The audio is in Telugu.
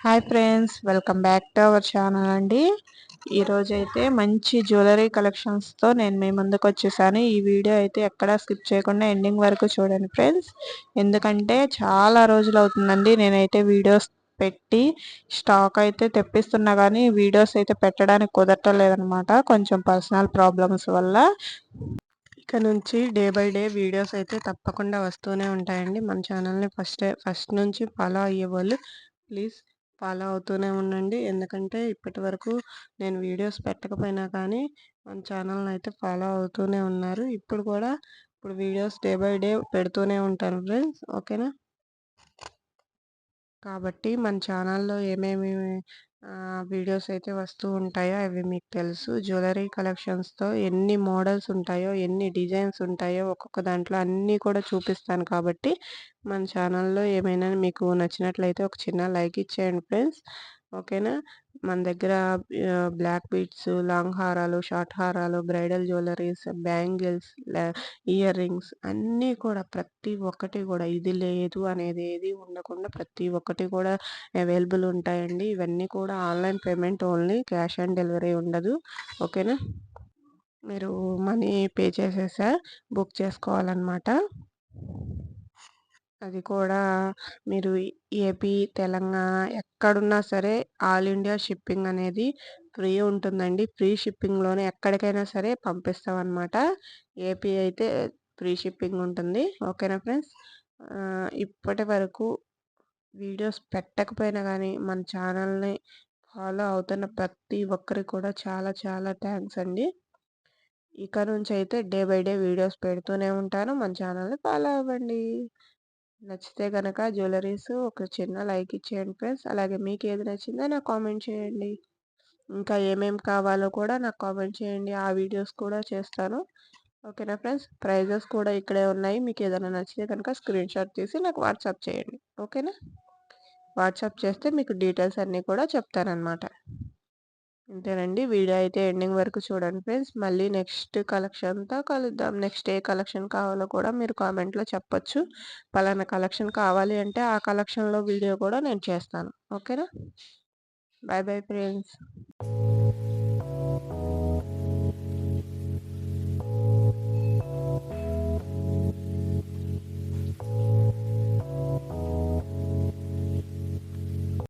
Hi friends welcome back to our channel అండి. ఈరోజు అయితే మంచి జ్యువెలరీ కలెక్షన్స్తో నేను మీ ముందుకు వచ్చేసాను ఈ వీడియో అయితే ఎక్కడా స్కిప్ చేయకుండా ఎండింగ్ వరకు చూడండి ఫ్రెండ్స్. ఎందుకంటే చాలా రోజులు అవుతుందండి నేనైతే వీడియోస్ పెట్టి స్టాక్ అయితే తెప్పిస్తున్నా కానీ వీడియోస్ అయితే పెట్టడానికి కుదరటలేదనమాట కొంచెం పర్సనల్ ప్రాబ్లమ్స్ వల్ల ఇక నుంచి డే బై డే వీడియోస్ అయితే తప్పకుండా వస్తూనే ఉంటాయండి. మన ఛానల్ని ఫస్ట్ ఫస్ట్ నుంచి ఫాలో అయ్యేవాళ్ళు ప్లీజ్ ఫాలో అవుతూనే ఉండండి. ఎందుకంటే ఇప్పటి వరకు నేను వీడియోస్ పెట్టకపోయినా కానీ మన ఛానల్ని అయితే ఫాలో అవుతూనే ఉన్నారు. ఇప్పుడు కూడా ఇప్పుడు వీడియోస్ డే బై డే పెడుతూనే ఉంటాను ఫ్రెండ్స్. ఓకేనా? కాబట్టి మన ఛానల్లో ఏమేమి వీడియోస్ అయితే వస్తూ ఉంటాయో? అవి మీకు తెలుసు. జ్యువెలరీ కలెక్షన్స్తో ఎన్ని మోడల్స్ ఉంటాయో ఎన్ని డిజైన్స్ ఉంటాయో ఒక్కొక్క దాంట్లో అన్నీ కూడా చూపిస్తాను కాబట్టి మన ఛానల్లో ఏమైనా మీకు నచ్చినట్లయితే ఒక చిన్న లైక్ ఇచ్చేయండి ఫ్రెండ్స్. ఓకేనా? మన దగ్గర బ్లాక్ బీడ్స్ లాంగ్ హారాలు షార్ట్ హారాలు bridal jewelleries bangles ear rings అన్నీ కూడా ప్రతి ఒక్కటి కూడా ఇది లేదు అనేది ఏది ఉండకుండా ప్రతి ఒక్కటి కూడా అవైలబుల్ ఉంటాయండి. ఇవన్నీ కూడా online payment only cash on delivery ఉండదు. ఓకేనా? మీరు మనీ పే చేసేసా బుక్ చేసుకోవాలన్నమాట. అది కూడా మీరు ఏపీ తెలంగాణ ఎక్కడున్నా సరే ఆల్ ఇండియా షిప్పింగ్ అనేది ఫ్రీ ఉంటుందండి. ఫ్రీ షిప్పింగ్లోనే ఎక్కడికైనా సరే పంపిస్తాం ఏపీ అయితే ఫ్రీ షిప్పింగ్ ఉంటుంది. ఓకేనా ఫ్రెండ్స్? ఇప్పటి వరకు వీడియోస్ పెట్టకపోయినా కానీ మన ఛానల్ని ఫాలో అవుతున్న ప్రతి ఒక్కరికి కూడా చాలా చాలా థ్యాంక్స్ అండి. ఇక నుంచి అయితే డే బై డే వీడియోస్ పెడుతూనే ఉంటాను. మన ఛానల్ని ఫాలో అవ్వండి. నచ్చితే కనుక జ్యువెలరీస్ ఒక చిన్న లైక్ ఇచ్చేయండి ఫ్రెండ్స్. అలాగే మీకు ఏది నచ్చిందో నాకు కామెంట్ చేయండి. ఇంకా ఏమేమి కావాలో కూడా నాకు కామెంట్ చేయండి. ఆ వీడియోస్ కూడా చేస్తాను. ఓకేనా ఫ్రెండ్స్? ప్రైజెస్ కూడా ఇక్కడే ఉన్నాయి. మీకు ఏదైనా నచ్చితే కనుక స్క్రీన్ షాట్ తీసి నాకు వాట్సాప్ చేయండి. ఓకేనా? వాట్సాప్ చేస్తే మీకు డీటెయిల్స్ అన్నీ కూడా చెప్తానమాట అంతేనండి. వీడియో అయితే ఎండింగ్ వరకు చూడండి ఫ్రెండ్స్. మళ్ళీ నెక్స్ట్ కలెక్షన్తో కలుద్దాం. నెక్స్ట్ ఏ కలెక్షన్ కావాలో కూడా మీరు కామెంట్లో చెప్పచ్చు. పలానా కలెక్షన్ కావాలి అంటే ఆ కలెక్షన్లో వీడియో కూడా నేను చేస్తాను. ఓకేనా? Bye bye friends.